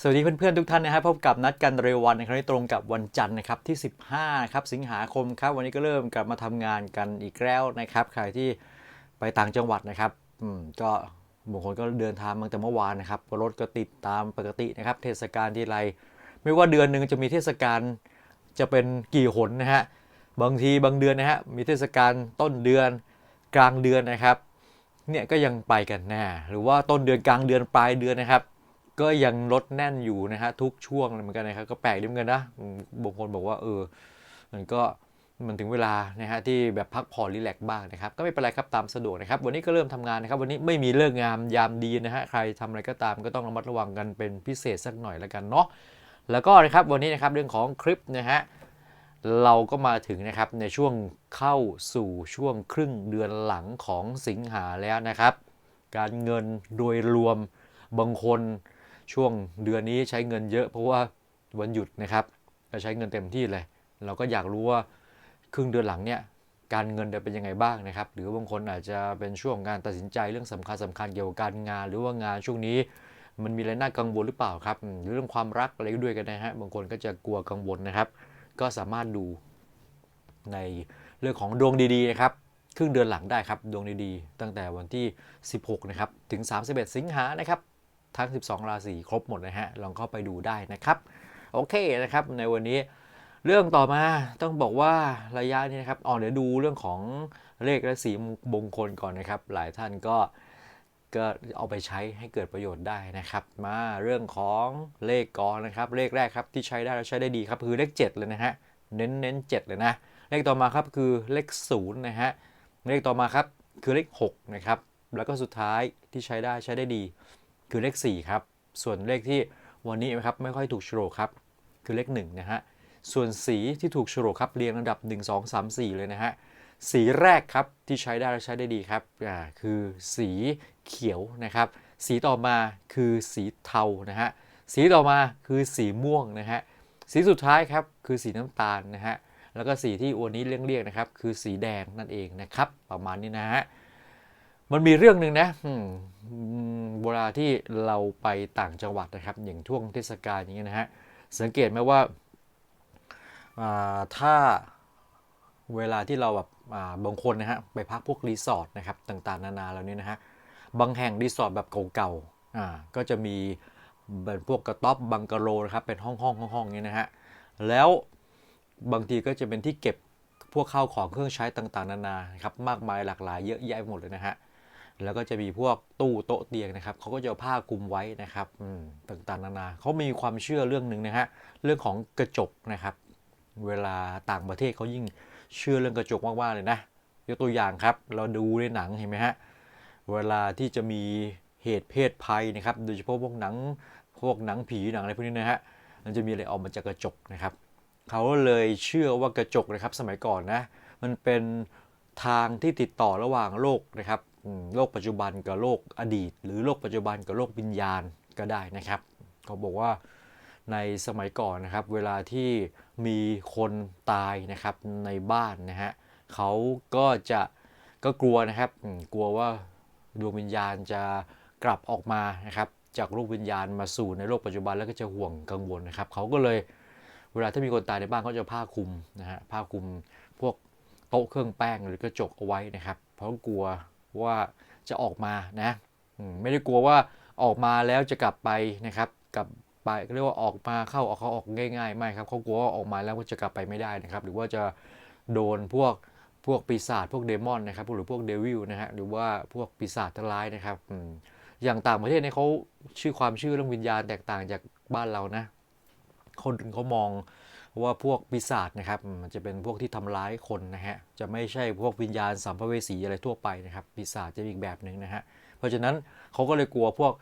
สวัสดีเพื่อนๆทุกท่านนะครับพบกับนัดกันเร็ววันในครั้งนี้ตรงกับวันจันทร์นะครับที่ 15ครับสิงหาคมครับวันนี้ก็เริ่มกลับมาทำงานกันอีกแล้วนะครับใครที่ไปต่างจังหวัดนะครับอืมก็บางคนก็เดินทางมาแต่เมื่อวานนะครับรถก็ติดตามปกตินะครับ เทศกาลที่ไรไม่ว่าเดือนหนึ่งจะมีเทศกาลจะเป็นกี่หนนะฮะบางทีบางเดือนนะฮะมีเทศกาลต้นเดือนกลางเดือนนะครับเนี่ยก็ยังไปกันนะหรือว่าต้นเดือนกลางเดือนปลายเดือนนะครับ ก็ยังรถแน่นอยู่นะฮะทุกช่วงเหมือนกันนะครับก็แปลกดีเหมือนกันนะบางคนบอกว่าเออมันก็มันถึงเวลานะฮะที่แบบพักผ่อนรีแลกซ์บ้างนะครับ ก็ไม่เป็นไรครับตามสะดวกนะครับ วันนี้ก็เริ่มทำงานนะครับ วันนี้ไม่มีเลิกงามยามดีนะฮะใครทำอะไรก็ตามก็ต้องระมัดระวังกันเป็นพิเศษสักหน่อยแล้วกันเนาะแล้วก็นะครับวันนี้นะครับเรื่องของคลิปนะฮะเราก็มาถึงนะครับในช่วงเข้าสู่ช่วงครึ่งเดือนหลังของสิงหาแล้วนะครับ การเงินโดยรวมบางคน ช่วงเดือนนี้ใช้เงินเยอะ เพราะว่าวันหยุดนะครับก็ใช้เงินเต็มที่เลย เราก็อยากรู้ว่าครึ่งเดือนหลังเนี่ยการเงินจะเป็นยังไงบ้างนะครับ หรือบางคนอาจจะเป็นช่วงการตัดสินใจเรื่องสำคัญสำคัญเกี่ยวกับการงาน หรือว่างานช่วงนี้มันมีอะไรน่ากังวลหรือเปล่าครับหรือเรื่องความรักอะไรด้วยกันนะฮะบางคนก็จะกลัวกังวลนะครับ ก็สามารถดูในเรื่องของดวงดีๆนะครับครึ่งเดือนหลังได้ครับดวงดีๆ ตั้งแต่วันที่ 16 นะครับ ถึง 31 สิงหานะครับ ทั้ง 12 ราศีครบหมดนะฮะ ลองเข้าไปดูได้นะครับ โอเคนะครับ ในวันนี้เรื่องต่อมาต้องบอกว่าระยะนี้นะครับอ๋อเดี๋ยวดูเรื่องของเลขและสีมงคลก่อนนะครับ หลายท่านก็ก็เอาไปใช้ให้เกิดประโยชน์ได้นะครับ มาเรื่องของเลขก่อนนะครับ เลขแรกครับที่ใช้ได้และใช้ได้ดีครับคือเลข 7 เลยนะฮะ เน้นเน้น7เลยนะ เลขต่อมาครับคือเลข0นะฮะ เลขต่อมาครับคือเลข6นะครับ แล้วก็สุดท้ายที่ใช้ได้ใช้ได้ดี คือเลข 4 ครับ ส่วนเลขที่วันนี้นะครับไม่ค่อยถูกโฉลกครับ คือเลข1นะฮะ ส่วนสีที่ถูกโฉลกครับเรียงลำดับ 1 2 3 4 เลยนะฮะ สีแรกครับที่ใช้ได้และใช้ได้ดีครับ อ่า คือสีเขียวนะครับ สีต่อมาคือสีเทานะฮะ สีต่อมาคือสีม่วงนะฮะ สีสุดท้ายครับคือสีน้ำตาลนะฮะ แล้วก็สีที่วันนี้เรียกๆนะครับ คือสีแดงนั่นเองนะครับ ประมาณนี้นะฮะ มันมีเรื่องหนึ่งนะเวลาที่เราไปต่างจังหวัดนะครับอย่างช่วงเทศกาลอย่างเงี้ยนะฮะสังเกตไหมว่าาถ้าเวลาที่เราแบบาบางคนนะฮะไปพักพวกรีสอร์ทนะครับต่างๆ นานาเหล่านี้นะฮะบางแห่งรีสอร์ทแบบเก่าๆก็จะมีเป็นพวกกระต๊อบบังกะโลนะครับเป็นห้องห้องห้องห้องๆอย่างนี้นะฮะแล้วบางทีก็จะเป็นที่เก็บพวกข้าวของเครื่องใช้ต่างๆ นานาครับมากมายหลากหลายเยอะแยะหมดเลยนะฮะ แล้วก็จะมีพวกตู้โต๊ะเตียงนะครับเขาก็จะผ้าคลุมไว้นะครับต่างๆนานาเขามีความเชื่อเรื่องหนึ่งนะฮะเรื่องของกระจกนะครับ เวลาต่างประเทศเขายิ่งเชื่อเรื่องกระจกมากๆเลยนะยกตัวอย่างครับ เราดูในหนังเห็นไหมฮะเวลาที่จะมีเหตุเพศภัยนะครับ โดยเฉพาะพวกหนังพวกหนังผีหนังอะไรพวกนี้นะฮะมันจะมีอะไรออกมาจากกระจกนะครับเขาเลยเชื่อว่ากระจกนะครับสมัยก่อนนะมันเป็นทางที่ติดต่อระหว่างโลกนะครับ โลกปัจจุบันกับโลกอดีต หรือโลกปัจจุบันกับโลกวิญญาณก็ได้นะครับเขาบอกว่าในสมัยก่อนนะครับ เวลาที่มีคนตายนะครับในบ้านนะฮะเขาก็จะก็กลัวนะครับกลัวว่าดวงวิญญาณจะกลับออกมานะครับ จากโลกวิญญาณมาสู่ในโลกปัจจุบันแล้วก็จะห่วงกังวลนะครับเขาก็เลยเวลาถ้ามีคนตายในบ้านเขาจะผ้าคลุมนะฮะผ้าคลุมพวกโต๊ะเครื่องแป้งหรือกระจกเอาไว้นะครับ เพราะกลัว ว่าจะออกมานะไม่ได้กลัวว่าออกมาแล้วจะกลับไปนะครับกลับไปเรียกว่าออกมาเข้าออกเขาออกง่ายๆไม่ครับเขากลัวว่าออกมาแล้วจะกลับไปไม่ได้นะครับ หรือว่าจะโดนพวกพวกปีศาจพวกเดมอนนะครับหรือพวกเดวิลนะฮะหรือว่าพวกปีศาจทั้งร้ายนะครับอย่างต่างประเทศเนี่ยเขาชื่อความชื่อเรื่องวิญญาณแตกต่างจากบ้านเรานะคนเขามอง ว่าพวกปีศาจนะครับมันจะเป็นพวกที่ทำร้ายคนนะฮะจะไม่ใช่พวกวิญญาณสัมภเวสีอะไรทั่วไปนะครับปีศาจจะอีกแบบหนึ่งนะฮะเพราะฉะนั้นเขาก็เลยกลัวพวก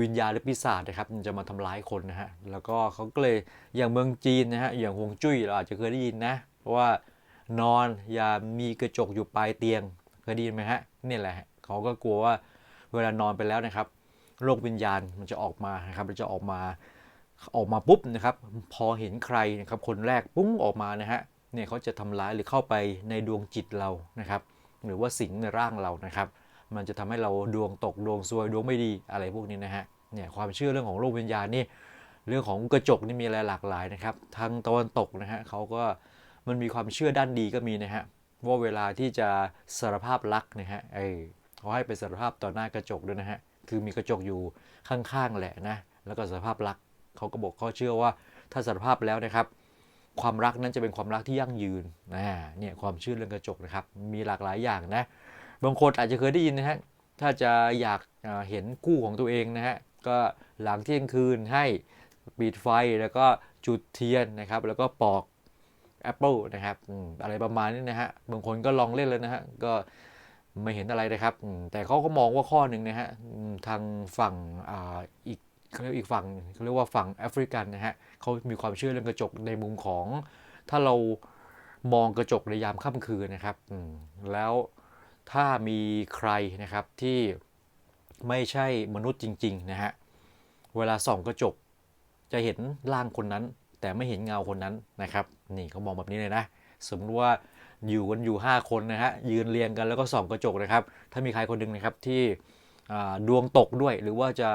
วิญญาณหรือปีศาจนะครับจะมาทำร้ายคนนะฮะแล้วก็เขาก็เลยอย่างเมืองจีนนะฮะอย่างฮวงจุ้ยเราอาจจะเคยได้ยินนะเพราะว่านอนอย่ามีกระจกอยู่ปลายเตียงเคยได้ยินไหมฮะนี่แหละฮะเขาก็กลัวว่าเวลานอนไปแล้วนะครับโลกวิญญาณมันจะออกมานะครับมันจะออกมา ออกมาปุ๊บนะครับพอเห็นใครนะครับคนแรกปุ้งออกมานะฮะเนี่ยเขาจะทำร้ายหรือเข้าไปในดวงจิตเรานะครับ หรือว่าสิงในร่างเรานะครับ มันจะทำให้เราดวงตกดวงซวยดวงไม่ดีอะไรพวกนี้นะฮะเนี่ยความเชื่อเรื่องของโลกวิญญาณนี่เรื่องของกระจกนี่มีอะไรหลากหลายนะครับทางตะวันตกนะฮะเขาก็มันมีความเชื่อด้านดีก็มีนะฮะว่าเวลาที่จะสารภาพรักนะฮะเออเขาให้ไปสารภาพต่อหน้ากระจกด้วยนะฮะคือมีกระจกอยู่ข้างๆแหละนะแล้วก็สารภาพรัก เขาก็บอกเขาเชื่อว่าถ้าสารภาพแล้วนะครับ ความรักนั้นจะเป็นความรักที่ยั่งยืนนะเนี่ยความเชื่อเรื่องกระจกนะครับมีหลากหลายอย่างนะบางคนอาจจะเคยได้ยินนะฮะถ้าจะอยากเอ่อเห็นคู่ของตัวเองนะฮะก็หลังเที่ยงคืนให้ปิดไฟแล้วก็จุดเทียนนะครับ แล้วก็ปอกแอปเปิลนะครับอะไรประมาณนี้นะฮะบางคนก็ลองเล่นเลยนะฮะก็ไม่เห็นอะไรนะครับ แต่เขาก็มองว่าข้อหนึ่งนะฮะทางฝั่งออีก เขาเรียกอีกฝั่งเขาเรียกว่าฝั่งแอฟริกันนะฮะเขามีความเชื่อเรื่องกระจกในมุมของ ถ้าเรามองกระจกในยามค่ำคืนนะครับแล้วถ้ามีใครนะครับที่ไม่ใช่มนุษย์จริงๆนะฮะเวลาส่องกระจกจะเห็นร่างคนนั้น แต่ไม่เห็นเงาคนนั้นนะครับ นี่เขามองแบบนี้เลยนะ สมมติว่าอยู่กันอยู่ 5 คนนะฮะยืนเรียงกันแล้วก็ส่องกระจกนะครับ ถ้ามีใครคนหนึ่งนะครับที่ ดวงตกด้วยหรือว่าจะ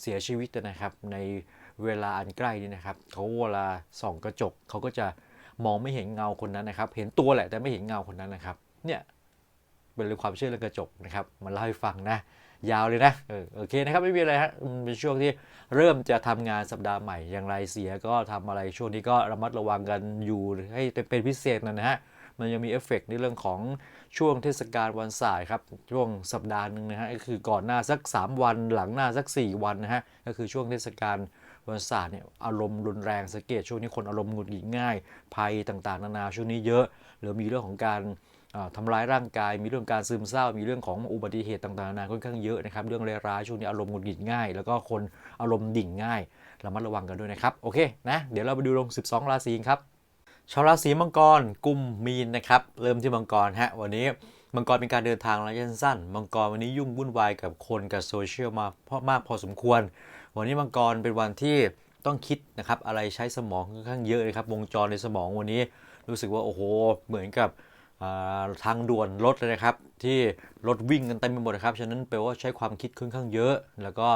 เสียชีวิตนะครับในเวลาอันใกล้นี้นะครับเขาเวลาส่องกระจกเขาก็จะมองไม่เห็นเงาคนนั้นนะครับ เห็นตัวแหละแต่ไม่เห็นเงาคนนั้นนะครับ เนี่ยเป็นเรื่องความเชื่อเรื่องกระจกนะครับมาเล่าให้ฟังนะ ยาวเลยนะเออโอเคนะครับไม่มีอะไรฮะมันเป็นช่วงที่เริ่มจะทำงานสัปดาห์ใหม่อย่างไรเสียก็ทำอะไรช่วงนี้ก็ระมัดระวังกันอยู่ให้เป็นพิเศษหนอยนะฮะ มันยังมีเอฟเฟกต์ในเรื่องของช่วงเทศกาลวันศาสตร์ครับ ช่วงสัปดาห์หนึ่งนะฮะก็คือก่อนหน้าสัก 3 วันหลังหน้าสัก 4 วันนะฮะก็คือช่วงเทศกาลวันศาสตร์เนี่ยอารมณ์รุนแรงสังเกตช่วงนี้คนอารมณ์หงุดหงิดง่าย ภัยต่างๆ นานาช่วงนี้เยอะหรือมีเรื่องของการทำร้ายร่างกาย มีเรื่องการซึมเศร้า มีเรื่องของอุบัติเหตุต่างๆนานาค่อนข้างเยอะนะครับเรื่องร้ายๆช่วงนี้อารมณ์หงุดหงิดง่าย แล้วก็คนอารมณ์ดิ่งง่ายระมัดระวังกันด้วยนะครับ โอเคนะ เดี๋ยวเราไปดูลง 12 ราศีครับ ชาวราศีมังกรกุมมีนนะครับเริ่มที่มังกรฮะวันนี้มังกรเป็นการเดินทางระยะสั้นมังกรวันนี้ยุ่งวุ่นวายกับคนกับโซเชียลมาเพราะมากพอสมควร วันนี้มังกรเป็นวันที่ต้องคิดนะครับอะไรใช้สมองค่อนข้างเยอะเลยครับวงจรในสมองวันนี้รู้สึกว่าโอ้โหเหมือนกับาทางด่วนรถเลยนะครับ ที่รถวิ่งกันเต็มไปหมดนะครับฉะนั้นแปลว่าใช้ความคิดค่อนข้างเยอะ แล้วก็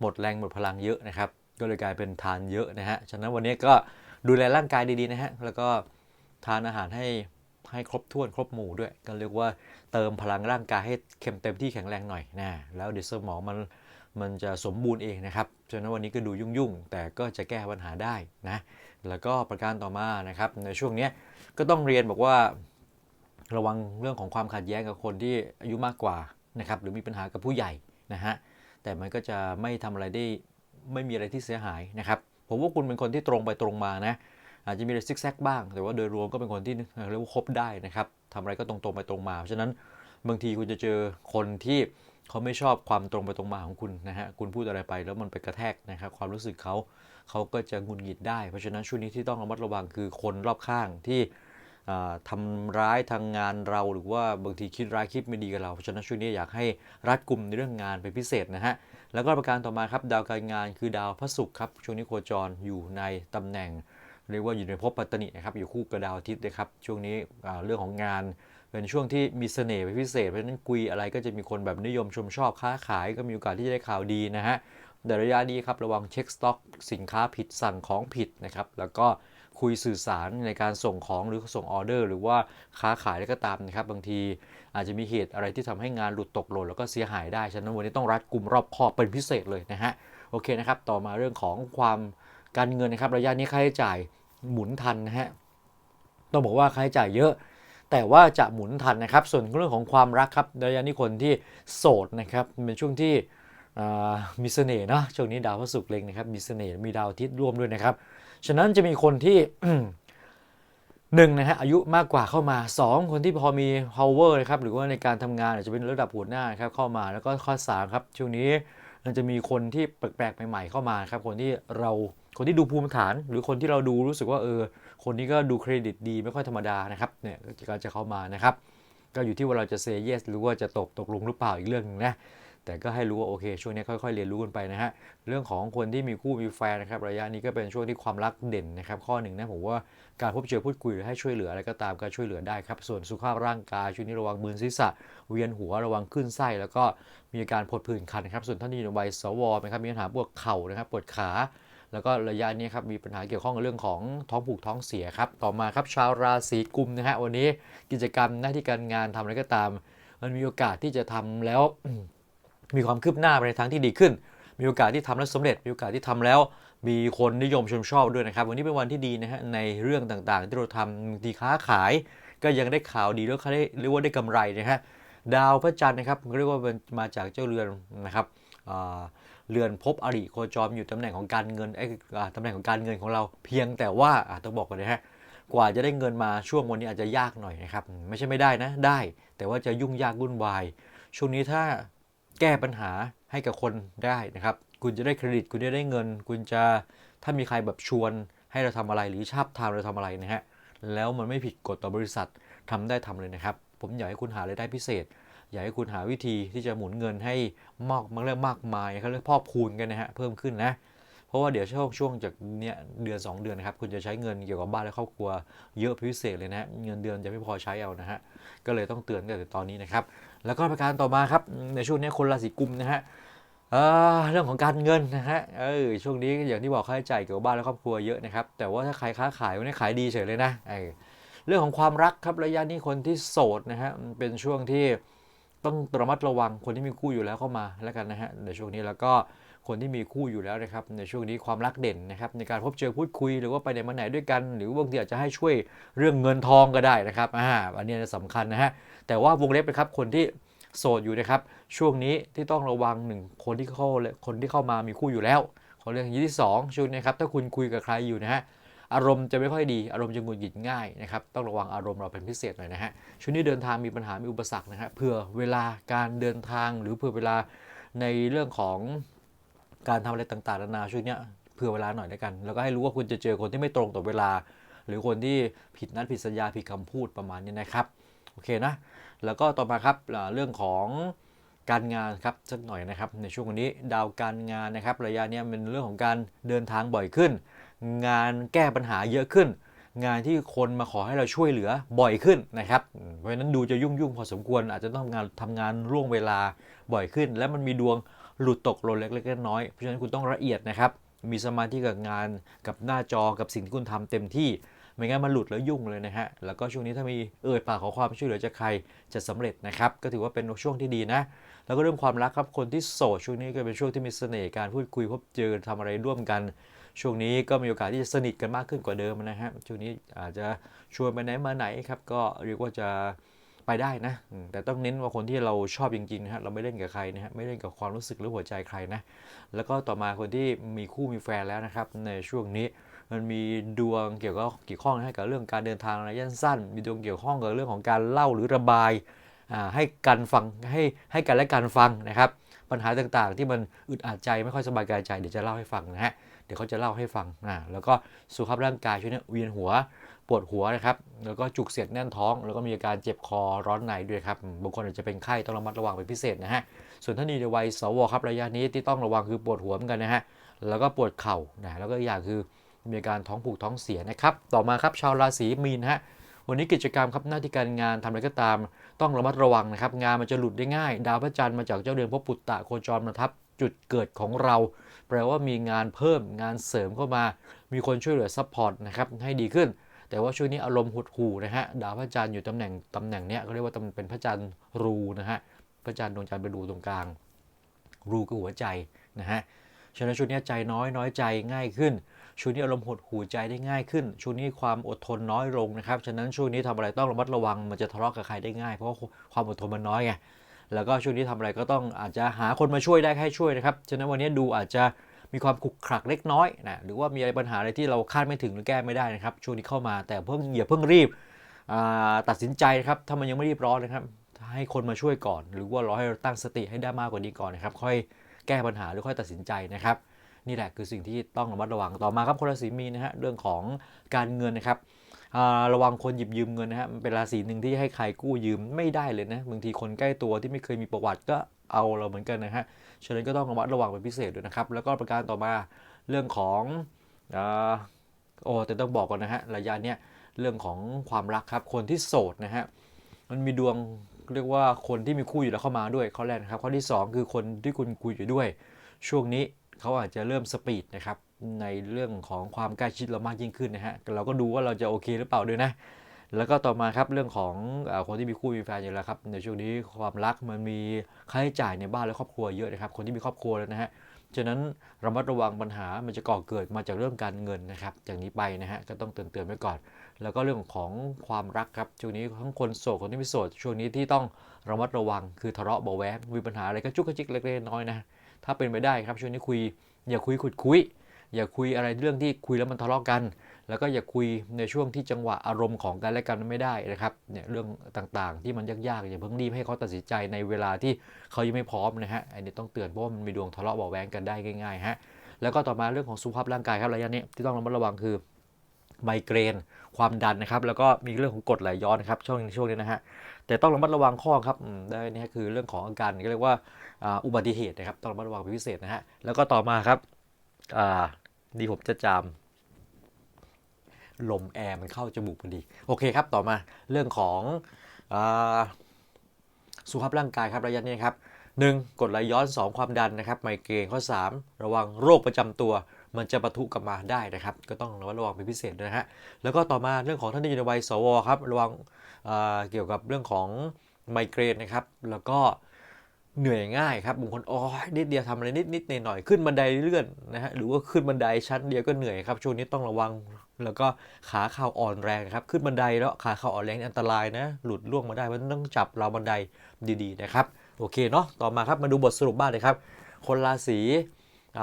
หมดแรงหมดพลังเยอะนะครับก็เลยกลายเป็นทานเยอะนะฮะฉะนั้นวันนี้ก็ ดูแลร่างกายดีๆนะฮะ แล้วก็ทานอาหารให้ให้ครบถ้วนครบหมู่ด้วย ก็เรียกว่าเติมพลังร่างกายให้เข้มเต็มที่แข็งแรงหน่อยนะ แล้วเดี๋ยวสมองมันมันจะสมบูรณ์เองนะครับ ฉะนั้นวันนี้ก็ดูยุ่งๆ แต่ก็จะแก้ปัญหาได้นะ แล้วก็ประการต่อมานะครับ ในช่วงนี้ก็ต้องเรียนบอกว่าระวังเรื่องของความขัดแย้งกับคนที่อายุมากกว่านะครับ หรือมีปัญหากับผู้ใหญ่นะฮะ แต่มันก็จะไม่ทำอะไรได้ไม่มีอะไรที่เสียหายนะครับ ผมว่าคุณเป็นคนที่ตรงไปตรงมานะอาจจะมีอะไรซิกแซกบ้าง แต่ว่าโดยรวมก็เป็นคนที่เรียกว่าคบได้นะครับทำอะไรก็ตรงตรงไปตรงมา เพราะฉะนั้นบางทีคุณจะเจอคนที่เขาไม่ชอบความตรงไปตรงมาของคุณนะฮะ คุณพูดอะไรไปแล้วมันไปกระแทกนะครับความรู้สึกเขาเขาก็จะหงุดหงิดได้ เพราะฉะนั้นช่วงนี้ที่ต้องระมัดระวังคือคนรอบข้างที่ อ่าทำร้ายทางงานเราหรือว่าบางทีคิดร้ายคิดไม่ดีกับเรา เพราะฉะนั้นช่วงนี้อยากให้รัดกลุ่มในเรื่องงานเป็นพิเศษนะฮะ แล้วก็ประการต่อมาครับดาวการงานคือดาวพระศุกร์ครับ ช่วงนี้โคจรอยู่ในตำแหน่ง เรียกว่าอยู่ในภพปัตตนินะครับอยู่คู่กับดาวอาทิตย์นะครับช่วงนี้เรื่องของงานเป็นช่วงที่มีเสน่ห์เป็นพิเศษเพราะฉะนั้นคุยอะไรก็จะมีคนแบบนิยมชมชอบค้าขายก็มีโอกาสที่จะได้ข่าวดีนะฮะแต่ระยะนี้ครับระวังเช็คสต็อก สินค้าผิดสั่งของผิดนะครับแล้วก็ คุยสื่อสารในการส่งของหรือส่งออเดอร์ หรือว่าค้าขายอะไรก็ตามนะครับ บางทีอาจจะมีเหตุอะไรที่ทำให้งานหลุดตกหล่นแล้วก็เสียหายได้ ฉะนั้นวันนี้ต้องรัดกลุ่มรอบคอบเป็นพิเศษเลยนะฮะ โอเคนะครับ ต่อมาเรื่องของความการเงินนะครับ ระยะนี้ค่าใช้จ่ายหมุนทันนะฮะ ต้องบอกว่าค่าใช้จ่ายเยอะ แต่ว่าจะหมุนทันนะครับ ส่วนเรื่องของความรักครับ ระยะนี้คนที่โสดนะครับเป็นช่วงที่มีเสน่ห์นะช่วงนี้ดาวพระศุกร์เล็งนะครับ มีเสน่ห์มีดาวอาทิตย์ร่วมด้วยนะครับ ฉะนั้นจะมีคนที่หนึ่งนะฮะอายุมากกว่าเข้ามา 2 คนที่พอมี power นะครับหรือว่าในการทำงานอาจจะเป็นระดับหัวหน้านครับเข้ามาแล้วก็ข้อ3ครับช่วงนี้มันจะมีคนที่แปลกๆใหม่ๆเข้ามาครับ คนที่เราคนที่ดูภูมิฐาน หรือคนที่เราดูรู้สึกว่าเออ คนนี้ก็ดูเครดิตดีไม่ค่อยธรรมดานะครับเนี่ยก็จะเข้ามานะครับ ก็อยู่ที่ว่าเราจะเซเยสหรือว่าจะตกตกลงหรือเปล่าอีกเรื่องหนึงนะ แต่ก็ให้รู้ว่าโอเคช่วงนี้ค่อยๆเรียนรู้กันไปนะฮะเรื่องของคนที่มีคู่มีแฟนนะครับระยะนี้ก็เป็นช่วงที่ความรักเด่นนะครับข้อหนึ่งนะผมว่าการพบเจอพูดคุยหรือให้ช่วยเหลืออะไรก็ตามก็ช่วยเหลือได้ครับส่วนสุขภาพร่างกายช่วงนี้ระวังมือศีรษะ เวียนหัวระวังขึ้นไส้แล้วก็มีอาการผดผื่นคันนะครับส่วนท่านที่อยู่ในวัยสวนะครับมีปัญหาปวดเข่านะครับปวดขาแล้วก็ระยะนี้ครับมีปัญหาเกี่ยวข้องกับเรื่องของท้องผูกท้องเสียครับต่อมาครับชาวราศีกุมนะฮะวันนี้กิจกรรมหน้าที่การงานทำอะไรก็ตาม มันมีโอกาสที่จะทำแล้ว มีความคืบหน้าไปในทางที่ดีขึ้น มีโอกาสที่ทำแล้วสำเร็จ มีโอกาสที่ทำแล้ว มีคนนิยมชมชอบด้วยนะครับ วันนี้เป็นวันที่ดีนะฮะในเรื่องต่างๆ ที่เราทำบางทีค้าขาย ก็ยังได้ข่าวดีแล้วเขาได้เรียกว่าได้กำไรนะฮะดาวพระจันทร์นะครับเรียกว่าเป็นมาจากเจ้าเรือนนะครับเรือนภพอริโคจรอยู่ตำแหน่งของการเงินไอ้อ่าตำแหน่งของการเงินของเราเพียงแต่ว่าต้องบอกกันนะฮะกว่าจะได้เงินมาช่วงวันนี้อาจจะยากหน่อยนะครับ ไม่ใช่ไม่ได้นะได้ แต่ว่าจะยุ่งยากวุ่นวาย ช่วงนี้ถ้า แก้ปัญหาให้กับคนได้นะครับ คุณจะได้เครดิต คุณจะได้เงิน คุณจะถ้ามีใครแบบชวนให้เราทำอะไรหรือชอบทำเราทำอะไรนะฮะแล้วมันไม่ผิดกฎต่อบริษัททำได้ทำเลยนะครับ ผมอยากให้คุณหารายได้พิเศษ อยากให้คุณหาวิธีที่จะหมุนเงินให้มากมันเรียกมากมายเขาเรียกพอกพูนกันนะฮะเพิ่มขึ้นนะเพราะว่าเดี๋ยวช่วงช่วงจากเนี้ยเดือน 2 เดือนนะครับคุณจะใช้เงินเกี่ยวกับบ้านและครอบครัวเยอะพิเศษเลยนะเงินเดือนจะไม่พอใช้เอานะฮะก็เลยต้องเตือนกันแต่ตอนนี้นะครับ แล้วก็ประการต่อมาครับในช่วงนี้คนราศีกุมนะฮะเเรื่องของการเงินนะฮะเออช่วงนี้อย่างที่บอกค่าใช้จ่ายเกี่ยวกับบ้านและครอบครัวเยอะนะครับแต่ว่าถ้าใครค้าขายวันนี้ขายดีเฉยเลยนะเออเรื่องของความรักครับระยะนี้คนที่โสดนะฮะเป็นช่วงที่ต้องระมัดระวังคนที่มีคู่อยู่แล้วเข้ามาแล้วกันนะฮะในช่วงนี้แล้วก็ คนที่มีคู่อยู่แล้วนะครับในช่วงนี้ความรักเด่นนะครับในการพบเจอพูดคุยหรือว่าไปไหนมาไหนด้วยกัน หรือบางทีอาจจะให้ช่วยเรื่องเงินทองก็ได้นะครับอ่าอันนี้สำคัญนะฮะแต่ว่าวงเล็บนะครับคนที่โสดอยู่นะครับช่วงนี้ที่ต้องระวังหนึ่งคนที่เข้าคนที่เข้ามามีคู่อยู่แล้วคนเรื่องอย่างที่สองช่วงนี้ครับถ้าคุณคุยกับใครอยู่นะฮะอารมณ์จะไม่ค่อยดีอารมณ์จะหงุดหงิดง่ายนะครับต้องระวังอารมณ์เราเป็นพิเศษหน่อยนะฮะช่วงนี้เดินทางมีปัญหามีอุปสรรคนะฮะเผื่อเวลาการเดินทางหรือเผื่อเวลาในเรื่องของ การทำอะไรต่างๆนานาช่วงเนี้ยเผื่อเวลาหน่อยแล้วยกัน แล้วก็ให้รู้ว่าคุณจะเจอคนที่ไม่ตรงต่อเวลา หรือคนที่ผิดนัดผิดสัญญาผิดคำพูดประมาณนี้นะครับโอเคนะแล้วก็ต่อมาครับเรื่องของการงานครับสักหน่อยนะครับในช่วงนี้ดาวการงานนะครับ ระยะนี้เป็นเรื่องของการเดินทางบ่อยขึ้น งานแก้ปัญหาเยอะขึ้น งานที่คนมาขอให้เราช่วยเหลือบ่อยขึ้นนะครับเพราะฉะนั้นดูจะยุ่งยุ่งๆพอสมควรอาจจะต้องงานทำงานร่วงเวลาบ่อยขึ้น และมันมีดวง หลุดตกหล่นเล็กๆน้อยๆเพราะฉะนั้นคุณต้องละเอียดนะครับ มีสมาธิกับงานกับหน้าจอกับสิ่งที่คุณทำเต็มที่ไม่งั้นมันหลุดแล้วยุ่งเลยนะฮะ แล้วก็ช่วงนี้ถ้ามีเอ่ยปากขอความช่วยเหลือจากใครจะสำเร็จนะครับ ก็ถือว่าเป็นช่วงที่ดีนะ แล้วก็เรื่องความรักครับ คนที่โสดช่วงนี้ก็เป็นช่วงที่มีเสน่ห์การพูดคุยพบเจอทำอะไรร่วมกัน ช่วงนี้ก็มีโอกาสที่จะสนิทกันมากขึ้นกว่าเดิมนะฮะ ช่วงนี้อาจจะชวนไปไหนมาไหนครับ ก็เรียกว่าจะ ไปได้นะอืมแต่ต้องเน้นว่าคนที่เราชอบจริงๆนะฮะเราไม่เล่นกับใครนะฮะไม่เล่นกับความรู้สึกหรือหัวใจใครนะ แล้วก็ต่อมาคนที่มีคู่มีแฟนแล้วนะครับ ในช่วงนี้มันมีดวงเกี่ยวกับเกี่ยวข้องให้กับเรื่องการเดินทางระยะสั้น มีดวงเกี่ยวข้องกับเรื่องของการเล่าหรือระบายอ่าให้กันฟังให้ให้กันและกันฟังนะครับ ปัญหาต่างๆ ที่มันอึดอัดใจไม่ค่อยสบายกายใจเดี๋ยวจะเล่าให้ฟังนะฮะเดี๋ยวเขาจะเล่าให้ฟังอ่าแล้วก็สุขภาพร่างกายช่วงนี้เวียนหัว ปวดหัวนะครับ แล้วก็จุกเสียดแน่นท้อง แล้วก็มีอาการเจ็บคอร้อนในด้วยครับ บางคนอาจจะเป็นไข้ต้องระมัดระวังเป็นพิเศษนะฮะ ส่วนท่านีในวัยสวครับระยะนี้ที่ต้องระวังคือปวดหัวเหมือนกันนะฮะ แล้วก็ปวดเข่านะ แล้วก็อย่างคือมีอาการท้องผูกท้องเสียนะครับ ต่อมาครับชาวราศีมีนฮะ วันนี้กิจกรรมครับหน้าที่การงานทำอะไรก็ตาม ต้องระมัดระวังนะครับ งานมันจะหลุดได้ง่าย ดาวพระจันทร์มาจากเจ้าเดือนพบปุตตะโคจรมาทับจุดเกิดของเรา แปลว่ามีงานเพิ่มงานเสริมเข้ามา มีคนช่วยเหลือซัพพอร์ตนะครับให้ดีขึ้น แต่ว่าช่วงนี้อารมณ์หดหู่นะฮะดาวพระจันทร์อยู่ตำแหน่งตำแหน่งเนี้ยเขาเรียกว่าเป็นพระจันทร์รูนะฮะพระจันทร์ดวงจันทร์เป็นรูตรงกลาง รูคือหัวใจนะฮะฉะนั้นช่วงนี้ใจน้อยน้อยใจง่ายขึ้นช่วงนี้อารมณ์หดหู่ใจได้ง่ายขึ้นช่วงนี้ความอดทนน้อยลงนะครับฉะนั้นช่วงนี้ทำอะไรต้องระมัดระวังมันจะทะเลาะกับใครได้ง่าย เพราะว่าความอดทนมันน้อยไงแล้วก็ช่วงนี้ทำอะไรก็ต้องอาจจะหาคนมาช่วยได้แค่ช่วยนะครับฉะนั้นวันนี้ดูอาจจะ มีความขลุกขลักเล็กน้อยนะหรือว่ามีอะไรปัญหาอะไรที่เราคาดไม่ถึงหรือแก้ไม่ได้นะครับช่วงนี้เข้ามาแต่เพิ่งอย่าเพิ่งรีบตัดสินใจนะครับถ้ามันยังไม่รีบร้อนนะครับ ให้คนมาช่วยก่อน หรือว่ารอให้เราตั้งสติให้ได้มากกว่านี้ก่อนนะครับ ค่อยแก้ปัญหาหรือค่อยตัดสินใจนะครับ นี่แหละคือสิ่งที่ต้องระมัดระวังต่อมาครับคนราศีมีนนะฮะเรื่องของการเงินนะครับระวังคนหยิบยืมเงินนะฮะมันเป็นราศีหนึ่งที่ให้ใครกู้ยืมไม่ได้เลยนะบางทีคนใกล้ตัวที่ไม่เคยมีประวัติก็เอาเราเหมือนกันนะฮะ ฉะนั้นก็ต้องระมัดระวังเป็นพิเศษด้วยนะครับ แล้วก็ประการต่อมาเรื่องของอาโอ้แต่ต้องบอกก่อนนะฮะระยะเนี้ยเรื่องของความรักครับ คนที่โสดนะฮะมันมีดวงเรียกว่าคนที่มีคู่อยู่แล้วเข้ามาด้วยข้อแรกนะครับ ข้อที่สองคือคนที่คุณคุยอยู่ด้วย ช่วงนี้เขาอาจจะเริ่มสปีดนะครับในเรื่องของความใกล้ชิดเรามากยิ่งขึ้นนะฮะเราก็ดูว่าเราจะโอเคหรือเปล่าด้วยนะ แล้วก็ต่อมาครับเรื่องของอคนที่มีคู่มีแฟนอยู่แล้วครับในช่วงนี้ความรักมันมีค่าใช้จ่ายในบ้านและครอบครัวเยอะนะครับ คนที่มีครอบครัวแล้วนะฮะฉะนั้นระมัดระวังปัญหามันจะก่อเกิดมาจากเรื่องการเงินนะครับจากนี้ไปนะฮะก็ต้องเตือนเตือนๆไว้ก่อน แล้วก็เรื่องของความรักครับช่วงนี้ทั้งคนโสดคนที่ไม่โสดช่วงนี้ที่ต้องระมัดระวังคือทะเลาะเบาแวงมีปัญหาอะไรก็จุกจิกเล็กๆน้อยนะถ้าเป็นไปได้ครับช่วงนี้คุยอย่าคุยขุดคุย อย่าคุยอะไรเรื่องที่คุยแล้วมันทะเลาะกัน แล้วก็อย่าคุยในช่วงที่จังหวะอารมณ์ของกันและกันไม่ได้นะครับเนี่ยเรื่องต่างๆ ที่มันยากๆอย่าเพิ่งรีบให้เขาตัดสินใจในเวลาที่เขายังไม่พร้อมนะฮะอันนี้ต้องเตือนเพราะว่ามันมีดวงทะเลาะเบาแวงกันได้ง่ายๆฮะแล้วก็ต่อมาเรื่องของสุขภาพร่างกายครับระยะนี้ที่ต้องระมัดระวังคือไมเกรน ความดันนะครับ แล้วก็มีเรื่องของกรดไหลย้อนนะครับช่วงช่วงนี้นะฮะแต่ต้องระมัดระวังข้อครับอืมได้นี่คือเรื่องของอาการก็เรียกว่าอุบัติเหตุนะครับต้องระมัดระวังเป็นพิเศษนะฮะแล้วก็ต่อมาครับอ่าดีผมจะจาม ลมแอร์มันเข้าจมูกพอดี โอเคครับ ต่อมาเรื่องของอสุขภาพร่างกายครับระยะนี้ครับหนึ่งกดไหลย้อน 2 ความดันนะครับ ไมเกรนข้อ 3 ระวังโรคประจำตัว มันจะปะทุกลับมาได้นะครับ ก็ต้องระมัดระวังเป็นพิเศษนะฮะ แล้วก็ต่อมาเรื่องของท่านที่อยู่ในวัยสวครับ ระวังเกี่ยวกับเรื่องของไมเกรนนะครับ แล้วก็ เหนื่อยง่ายครับบางคนอ๋อนิดเดียวทำอะไรนิดนิดหน่อยหน่อยๆขึ้นบันไดเลื่อนนะฮะหรือว่าขึ้นบันไดชั้นเดียวก็เหนื่อยครับช่วงนี้ต้องระวัง แล้วก็ขาเข่าอ่อนแรงครับขึ้นบันไดแล้วขาเข่าอ่อนแรงอันตรายนะหลุดล่วงมาได้เพราะฉะนั้นต้องจับราวบันไดดีๆนะครับโอเคเนาะต่อมาครับมาดูบทสรุปบ้างเลยครับ คนราศี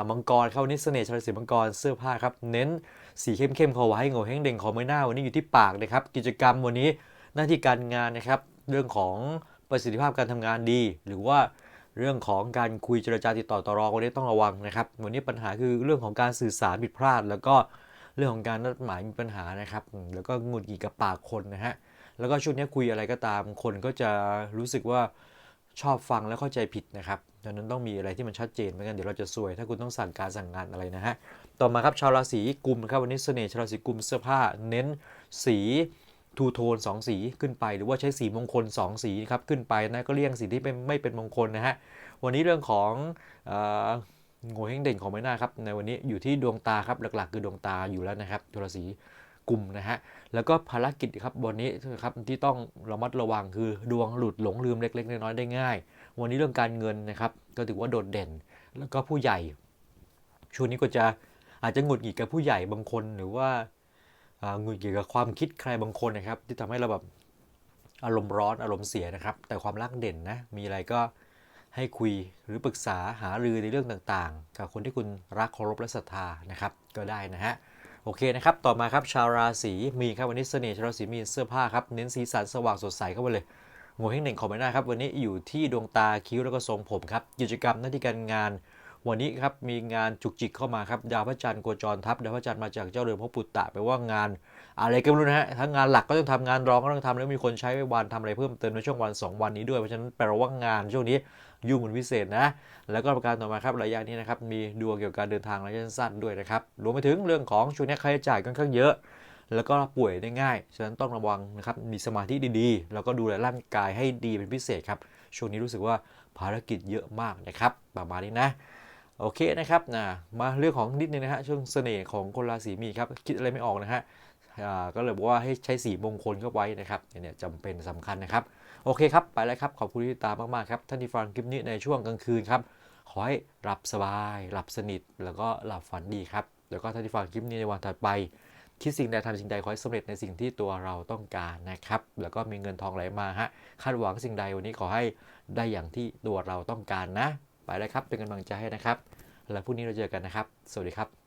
มังกรเข้าวันนี้เสน่ห์ชาวราศีมังกรเสื้อผ้าครับเน้นสีเข้มๆขอไว้โง่เฮงเด่งขอไม่หน้าวันนี้อยู่ที่ปากนะครับกิจกรรมวันนี้หน้าที่การงานนะครับเรื่องของประสิทธิภาพการทำงานดี หรือว่า เรื่องของการคุยเจรจาติดต่อต่อรองวันนี้ต้องระวังนะครับ วันนี้ปัญหาคือเรื่องของการสื่อสารผิดพลาด แล้วก็เรื่องของการนัดหมายมีปัญหานะครับ แล้วก็งุดหงิดกับปากคนนะฮะ แล้วก็ช่วงนี้คุยอะไรก็ตาม คนก็จะรู้สึกว่าชอบฟังแล้วเข้าใจผิดนะครับ ดังนั้นต้องมีอะไรที่มันชัดเจนไม่งั้นเดี๋ยวเราจะซวย ถ้าคุณต้องสั่งการสั่งงานอะไรนะฮะ ต่อมาครับชาวราศีกุมครับวันนี้เสน่ห์ชาวราศีกุมเสื้อผ้าเน้นสี ทูโทน2 สีขึ้นไป หรือว่าใช้สีมงคล 2 สีครับขึ้นไปนะก็เลี่ยงสีที่เป็นไม่เป็นมงคลนะฮะวันนี้เรื่องของอโง่เฮงเด่นของไม่น่าครับในวันนี้อยู่ที่ดวงตาครับหลักๆ คือดวงตาอยู่แล้วนะครับชาวราศีกลุ่มนะฮะแล้วก็ภารกิจครับวันนี้ครับที่ต้องระมัดระวังคือดวงหลุดหลงลืมเล็ก ๆ น้อยๆได้ง่าย วันนี้เรื่องการเงินนะครับก็ถือว่าโดดเด่น แล้วก็ผู้ใหญ่ช่วงนี้ก็จะอาจจะหงุดหงิดกับผู้ใหญ่บางคนหรือว่า หงุดหงิดกับความคิดใครบางคนนะครับ ที่ทำให้เราแบบอารมณ์ร้อนอารมณ์เสียนะครับ แต่ความรักเด่นนะ มีอะไรก็ให้คุยหรือปรึกษาหารือในเรื่องต่างๆ กับคนที่คุณรักเคารพและศรัทธานะครับก็ได้นะฮะโอเคนะครับ ต่อมาครับชาวราศีมีครับวันนี้เสน่ห์ชาวราศีมีเสื้อผ้าครับเน้นสีสันสว่างสดใสเข้าไปเลยโงเฮงเน่งของใบหน้าครับวันนี้อยู่ที่ดวงตาคิ้วแล้วก็ทรงผมครับกิจกรรมหน้าที่การงาน วันนี้ครับมีงานจุกจิกเข้ามาครับดาวพระจันทร์โคจรทับดาวพระจันทร์มาจากเจ้าเรือนพระปุตตะแปลว่างาน อะไรก็ไม่รู้นะฮะทั้งงานหลักก็ต้องทำงานรองก็ต้องทำแล้วมีคนใช้วันทำอะไรเพิ่มเติมในช่วงวัน 2 วันนี้ด้วยเพราะฉะนั้นแปลว่างานช่วงนี้ยุ่งเป็นพิเศษนะ แล้วก็ประการต่อมาครับระยะนี้นะครับมีดวงเกี่ยวกับการเดินทางระยะสั้นด้วยนะครับรวมไปถึงเรื่องของช่วงนี้ค่าใช้จ่ายค่อนข้างเยอะแล้วก็ป่วยได้ง่าย ฉะนั้นต้องระวังนะครับ มีสมาธิดีๆ แล้วก็ดูแลร่างกายให้ดีเป็นพิเศษครับ ช่วงนี้รู้สึกว่าภารกิจเยอะมากนะครับ ประมาณนี้นะ โอเคนะครับนะมาเรื่องของนิดนึงนะฮะช่วงเสน่ห์ของคนราศีมีครับคิดอะไรไม่ออกนะฮะก็เลยบอกว่าให้ใช้สีมงคลเข้าไว้นะครับเนี่ยจำเป็นสำคัญนะครับ โอเคครับ ไปแล้วครับ ขอบคุณที่ติดตามมากๆครับ ท่านที่ฟังคลิปนี้ในช่วงกลางคืนครับ ขอให้หลับสบาย หลับสนิท แล้วก็หลับฝันดีครับ แล้วก็ท่านที่ฟังคลิปนี้ในวันถัดไป คิดสิ่งใดทำสิ่งใดขอให้สำเร็จในสิ่งที่ตัวเราต้องการนะครับ แล้วก็มีเงินทองไหลมาฮะ คาดหวังสิ่งใดวันนี้ขอให้ได้อย่างที่ตัวเราต้องการนะ ไปแล้วครับ เป็นกำลังใจให้นะครับ แล้วพรุ่งนี้เราเจอกันนะครับ สวัสดีครับ